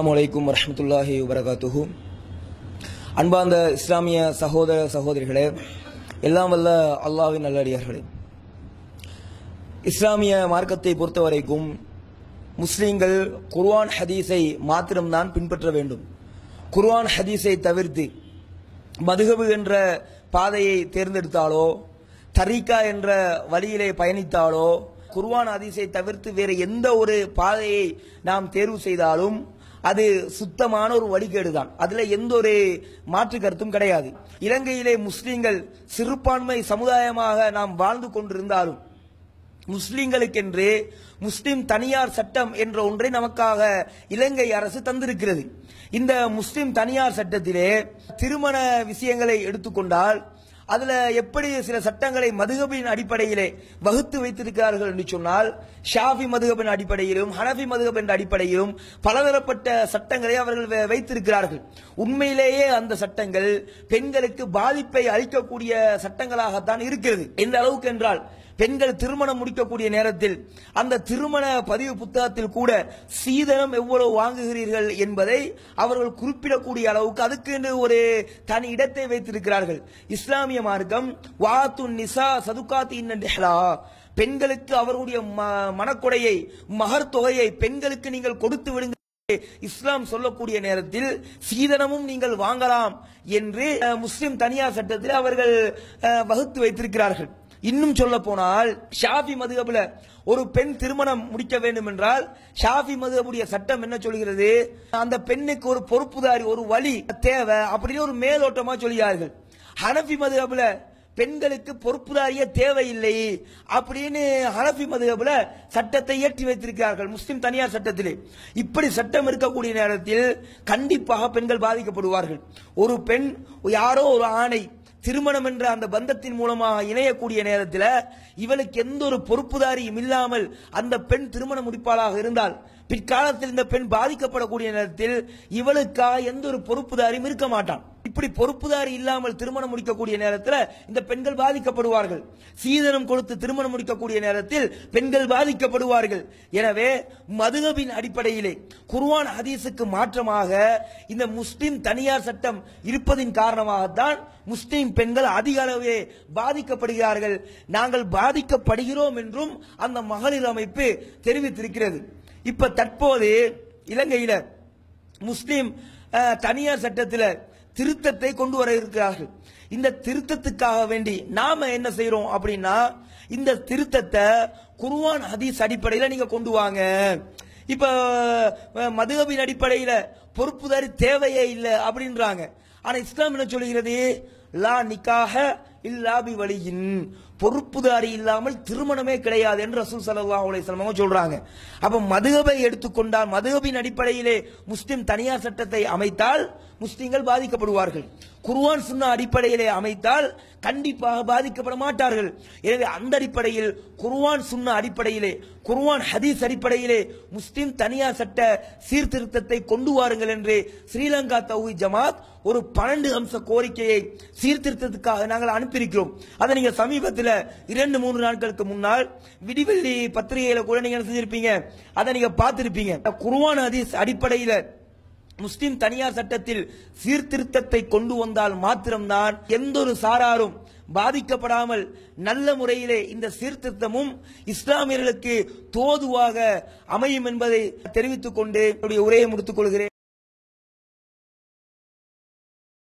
அலாமலைக்கும் வரமத்துல்லாஹி வரகாத்துஹு அன்பார்ந்த இஸ்லாமிய சகோதர சகோதரிகளே எல்லாம் வல்ல அல்லாவின் நல்லடியார்களே. இஸ்லாமிய மார்க்கத்தை பொறுத்தவரைக்கும் முஸ்லீம்கள் குர்வான் ஹதீஸை மாத்திரம்தான் பின்பற்ற வேண்டும். குர்வான் ஹதீஸை தவிர்த்து மதுகபு என்ற பாதையை தேர்ந்தெடுத்தாலோ தரீக்கா என்ற வழியிலே பயணித்தாலோ குர்வான் ஹதீஸை தவிர்த்து வேறு எந்த ஒரு பாதையை நாம் தேர்வு செய்தாலும் அது சுத்தமான ஒரு வழிகேடுதான். அதுல எந்த ஒரு மாற்று கருத்தும் கிடையாது. இலங்கையிலே முஸ்லீம்கள் சிறுபான்மை சமுதாயமாக நாம் வாழ்ந்து கொண்டிருந்தாலும் முஸ்லீம்களுக்கென்று முஸ்லிம் தனியார் சட்டம் என்ற ஒன்றை நமக்காக இலங்கை அரசு தந்திருக்கிறது. இந்த முஸ்லிம் தனியார் சட்டத்திலே திருமண விஷயங்களை எடுத்துக்கொண்டால் அதுல எப்படி சில சட்டங்களை மதுகபின் அடிப்படையிலே வகுத்து வைத்திருக்கிறார்கள் என்று சொன்னால் ஷாஃபி மதுகபின் அடிப்படையிலும் ஹனஃபி மதுகப் என்ற அடிப்படையிலும் பலதரப்பட்ட சட்டங்களை அவர்கள் வைத்திருக்கிறார்கள். உண்மையிலேயே அந்த சட்டங்கள் பெண்களுக்கு பாதிப்பை அளிக்கக்கூடிய சட்டங்களாகத்தான் இருக்கிறது. எந்த அளவுக்கு என்றால் பெண்கள் திருமணம் முடிக்கக்கூடிய நேரத்தில் அந்த திருமண பதிவு புத்தகத்தில் கூட சீதனம் எவ்வளவு வாங்குகிறீர்கள் என்பதை அவர்கள் குறிப்பிடக்கூடிய அளவுக்கு அதுக்கு ஒரு தனி இடத்தை வைத்திருக்கிறார்கள். இஸ்லாமிய மார்க்கம் வாத்து நிசா சதுகாத்தி இன்னஹ்லா பெண்களுக்கு அவர்களுடைய ம- மனக்கொடையை மகர் தொகையை பெண்களுக்கு நீங்கள் கொடுத்து விடுங்க இஸ்லாம் சொல்லக்கூடிய நேரத்தில் சீதனமும் நீங்கள் வாங்கலாம் என்று முஸ்லிம் தனியார் சட்டத்தில் அவர்கள் வகுத்து வைத்திருக்கிறார்கள். இன்னும் சொல்ல போனால் ஷாஃபி மதுகபுல ஒரு பெண் திருமணம் முடிக்க வேண்டும் என்றால் ஷாஃபி மதுகபுடைய சட்டம் என்ன சொல்கிறது? அந்த பெண்ணுக்கு ஒரு பொறுப்புதாரி ஒரு வழி தேவை அப்படின்னு ஒரு மேலோட்டமா சொல்கிறார்கள் ஹனஃபி மதுகபுல பெண்களுக்கு பொறுப்புதாரிய தேவையில்லை அப்படின்னு ஹனஃபி மதுகபுல சட்டத்தை இயற்றி வைத்திருக்கிறார்கள். முஸ்லிம் தனியார் சட்டத்திலே. இப்படி சட்டம் இருக்கக்கூடிய நேரத்தில் கண்டிப்பாக பெண்கள் பாதிக்கப்படுவார்கள். ஒரு பெண் யாரோ ஒரு ஆணை திருமணம் என்ற அந்த பந்தத்தின் மூலமாக இணையக்கூடிய நேரத்தில் இவளுக்கு எந்த ஒரு பொறுப்புதாரியும் இல்லாமல் அந்த பெண் திருமணம் முடிப்பாளாக இருந்தால் பிற்காலத்தில் இந்த பெண் பாதிக்கப்படக்கூடிய நேரத்தில் இவளுக்காக எந்த ஒரு பொறுப்புதாரியும் இருக்க மாட்டான். இப்படி பொறுப்புதாரி இல்லாமல் திருமணம் முடிக்கக்கூடிய நேரத்தில் இந்த பெண்கள் பாதிக்கப்படுவார்கள். சீதனம் கொடுத்து திருமணம் முடிக்கக்கூடிய நேரத்தில் பெண்கள் பாதிக்கப்படுவார்கள். எனவே மதுகபின் அடிப்படையிலே குர்வான் ஹதீஸுக்கு மாற்றமாக இந்த முஸ்லிம் தனியார் சட்டம் இருப்பதின் காரணமாகத்தான் முஸ்லிம் பெண்கள் அதிக அளவே பாதிக்கப்படுகிறார்கள். நாங்கள் பாதிக்கப்படுகிறோம் என்றும் அந்த மகளிர் அமைப்பு தெரிவித்திருக்கிறது. இப்ப தற்போது இலங்கையில முஸ்லிம் தனியார் சட்டத்தில் திருத்தத்தை கொண்டு வர இருக்கிறார்கள். இந்த திருத்தத்துக்காக வேண்டி நாம என்ன செய்யறோம் அப்படின்னா இந்த திருத்தத்தை குருவான் ஹதீஸ் அடிப்படையில் நீங்க கொண்டு வாங்க. இப்ப மதுகபின் அடிப்படையில பொறுப்புதாரி தேவையே இல்லை அப்படின்றாங்க. ஆனா இஸ்லாம் என்ன சொல்கிறது லா நிக்காக இல்லாபி வழியின் பொறுப்புதாரி இல்லாமல் திருமணமே கிடையாது என்று ரசூல் சல்லா அலைஹி வஸல்லம் சொல்றாங்க. அப்ப மதுகபை எடுத்துக்கொண்டால் மதுகபின் அடிப்படையிலே முஸ்லிம் தனியார் சட்டத்தை அமைத்தால் முஸ்லிம்கள் பாதிக்கப்படுவார்கள். குர்வான் சுன்னா அடிப்படையிலே அமைத்தால் கண்டிப்பாக பாதிக்கப்பட மாட்டார்கள். எனவே அந்த அடிப்படையில் குர்வான் சுன்னா அடிப்படையிலே குர்வான் ஹதீஸ் அடிப்படையிலே முஸ்லிம் தனியார் சட்ட சீர்திருத்தத்தை கொண்டு வாருங்கள் என்று ஸ்ரீலங்கா தௌஹி ஜமாத் ஒரு பன்னெண்டு அம்ச கோரிக்கையை சீர்திருத்தத்துக்காக நாங்கள் அனுப்பியிருக்கிறோம். அதை நீங்க சமீபத்தில் இரண்டு மூன்று நாட்களுக்கு முன்னால் விடிவெள்ளி பத்திரிகையில கூட நீங்க செஞ்சிருப்பீங்க? அதை நீங்க பார்த்திருப்பீங்க. குருவான் ஹதீஸ் அடிப்படையில் முஸ்லிம் தனியார் சட்டத்தில் சீர்திருத்தத்தை கொண்டு வந்தால் மாத்திரம்தான் எந்த ஒரு சாராரும் பாதிக்கப்படாமல் நல்ல முறையிலே இந்த சீர்திருத்தமும் இஸ்லாமியர்களுக்கு தோதுவாக அமையும் என்பதை தெரிவித்துக் கொண்டு என்னுடைய உரையை முடித்துக் கொள்கிறேன்.